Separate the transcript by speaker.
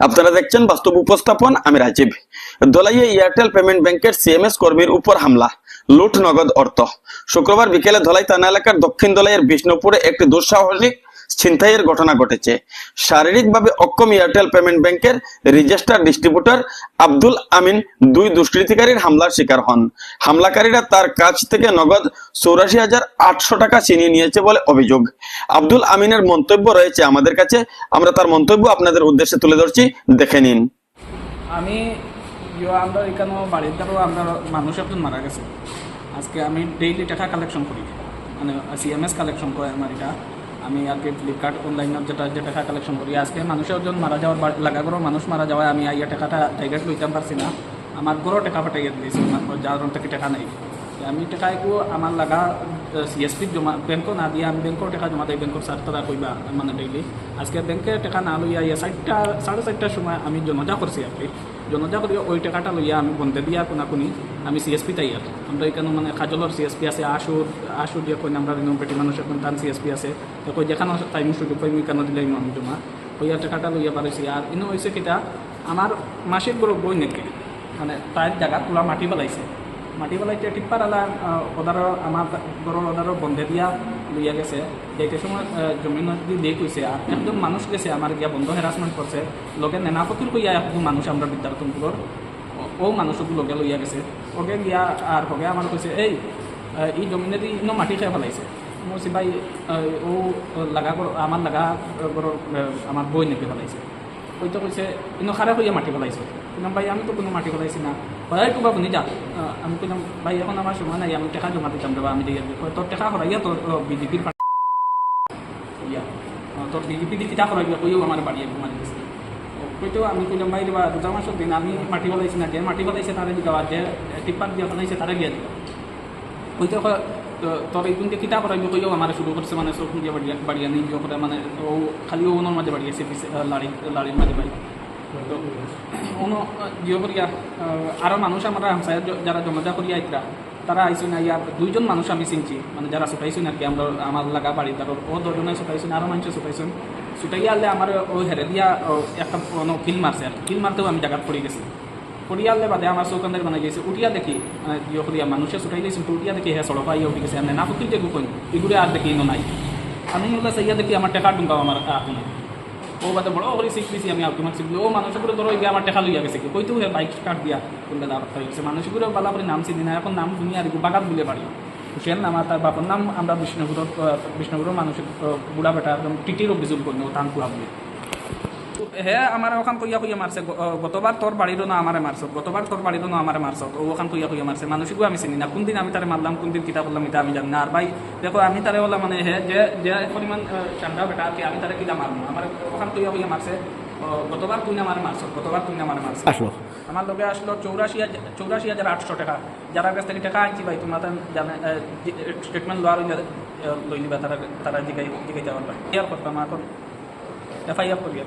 Speaker 1: আপনারা দেখছেন বাস্তব উপস্থাপন, আমি রাজীব। দোলাইয়ে এয়ারটেল পেমেন্ট ব্যাংকের সিএমএস কর্মীর উপর হামলা, লুট, নগদ অর্থ। শুক্রবার বিকেলে ধলাই থানা এলাকার দক্ষিণ দলাইয়ের বিষ্ণুপুরে একটি দুঃসাহসিক ছিনতাইয়ের ঘটনা ঘটেছে। শারীরিকভাবে অক্ষম এয়ারটেল পেমেন্ট ব্যাংকের রেজিস্টার ডিস্ট্রিবিউটর আব্দুল আমিন দুই দুষ্কৃতিকারীর হামলার শিকার হন। হামলাকারীরা তার কাছ থেকে নগদ চৌরাশি হাজার আটশো টাকা ছিনিয়ে নিয়েছে বলে অভিযোগ। আব্দুল আমিনের মন্তব্য রয়েছে আমাদের কাছে। আমরা তার মন্তব্য আপনাদের উদ্দেশ্যে তুলে ধরছি। দেখে নিন।
Speaker 2: আমি আমরা এখানে বাড়ির দ্বারাও আমরা মানুষ একজন মারা গেছে। আজকে আমি ডেইলি টাকা কালেকশন করি। মানে সিএমএস কালেকশন করে আমার এটা। আমি আর কি ফ্লিপকার্ট অনলাইনত যেটা যে টাকা কালেকশন করি। আজকে মানুষের একজন মারা যাওয়ার লাগা গরো মানুষ মারা যাওয়ায় আমি আইয়া টাকাটা ডাইরেক্ট লইতে পারছি না। আমার গরো টাকা পাঠাইয়া দিয়েছি যার থেকে টাকা নাই। আমি টাকা একটু আমার লাগা সিএসপি জমা ব্যাংকও না দিয়ে আমি ব্যাংকের টাকা জমা দিই ব্যাংকের স্যার তারা কইবা মানে ডেইলি আজকে ব্যাংকে টাকা না লইয়া ইয়া চারটা সাড়ে চারটার সময় আমি জনজা করছি আর কি। জনজা করি ওই টাকাটা লইয়া আমি বন্ধে দিয়া কোনা কোনি, আমি সিএসপি তাই আর। আমরা এখানে মানে খাজলর সিএসপি আছে আশুর আশুর দিয়ে কই আমরা বেটি মানুষ এখন তান সিএসপি আছে। তো যেখানে টাইম সুযোগ পাই কেন দিলে আমি জমা। ওই টাকাটা লইয়া পারিছি আর ইনো হয়েছে কিটা, আমার মাসিক বড় বই নাকি মানে তার জায়গা তোলা মাটি পেলাইছে মাটি পেলাইতে টিপ্পার আলা ওদারও আমার গরুর ওদারও বন্ধে দিয়া লইয়া গেছে। যেতে সময় জমিন দিয়ে কইছে আর একজন মানুষ গেছে আমার গিয়া বন্ধ হেরাসমেন্ট করছে লগে নেনা ফকির কইয়া একজন মানুষ আমরা বিদ্যার্থনগুলোর ও মানুষকে লগে লইয়া গেছে। ওকে গিয়া আর হগে আমার কইছে এই এই জমিনে দি ইনো মাটি খেয়ে ফেলাইছে মই ভাই ও লাগা আমার লাগা আমার বই নেকি ফেলাইছে ওই তো কইছে ইনো খারাপ হইয়া মাটি ফেলাইছে কিন্তু ভাই আমি কোনো মাটি ফেলাইছি না। ভাই টুকা শুনি যা আমি কইলাম ভাই, এখন আমার সময় নাই, আমি টাকা জমা দিতাম দেবা আমি দিয়ে তোর টাকা হরাইয়া তোর বিজেপির ইয়া তোর বিজেপি দিয়ে কিতা হরাইয়া কইও আমার বাড়ি মারি দিছে কইতো আমি কইলাম ভাই দেবা রোজা মাসের দিন আমি মাটি ফেলাইছি না যে মাটি ফেলাইছে তারে দিবা যে টিপ্পার দিয়ে ফেলাইছে তারে গিয়া দিবা। কইতে তো- এই দিনকে কিতা করাইব কইও আমার শুরু করছে মানে চোখ দিয়ে বাড়িয়া বাড়িয়া নিয়ে করে মানে ও খালি ওনার মাঝে বাড়িয়েছে লাড়ি লাড়ির মাঝে বাড়ি তো জিও করিয়া আহ, আরও মানুষ আমরা হামসায় যারা জমাজা করিয়া আইতরা তারা আইসি না আইয়া দুইজন মানুষ আমি চিনছি মানে যারা ছুটাইছুন আর কি আমরা আমার লাগা বাড়ি তার ও দুজনে ছুটাইছুন আরও মানুষ ছুটাইছুন ছুটাইয়া আনলে আমার ও হেরে দিয়া একটা কিল মারছে আর কিল মারতেও আমি জায়গাত পড়ে গেছি। পড়িয়ালে বাদে আমার চৌকান্দের বানাই গেছে উঠিয়া দেখি ইয়ে করিয়া মানুষে ছুটাই দিয়েছেন তো উঠিয়া দেখি হ্যাঁ সড়ক আইয়া উঠে গেছে। আমি না ফুকি যে গুকইন এগুলো আর দেখি ইনো নাই। আমি ওগুলো সাইয়া দেখি আমার টাকা ডুঙ্গাও আমার আপনি। ও বাদে বড় করে শিখ দিছি, আমি আপনি মারছি ও মানুষগুলো ধরো গিয়ে আমার টেকা লইয়া গেছে। কইতেও হে বাইক কাট দিয়া কোনটা দাঁড় হয়ে গেছে মানুষগুলো বালা করে নাম চিনি না এখন নাম দুনিয়া আর বাগাত বলে পারি হুসেন নাম আর তার বাবার নাম আমরা বিষ্ণুপুরের বিষ্ণুপুরের মানুষের বুড়া বেটা, একদম টিটির অভিযোগ করি ও তানকুয়া বলে। হে আমার ওখান কইয়া কইয়া মারছে। গতবার তোর বাড়িরও না আমারে মারছ। গতবার তোর বাড়িরও না আমারে মারছ। ও ওখান কইয়া কইয়া মারছে। মানুষকে আমি চিনি না। কোনদিন আমি তারে মারলাম কোন দিন কিতা করলাম এটা আমি জানি না। আর ভাই দেখো আমি তারে বললাম মানে হে যে যে পরিমাণ ঠান্ডা বেটা আর কি আমি তারে কিলা মারলাম আমার ওখান কইয়া কইয়া মারছে। গতবার তুই না মারে মারছ গতবার তুই না মারে মারছ।
Speaker 3: আসলো।
Speaker 2: আমার লগে আসলো চৌরাশি হাজার চৌরাশি হাজার আটশো টাকা। যারা কাছ থেকে টাকা আনছি ভাই তোমার জানে স্টেটমেন্ট লওয়ার লই নিবা তারা তারা জিগাই জিগাই যাওয়ার ভাই ইয়ার করতাম এখন? এফআইআর করিয়া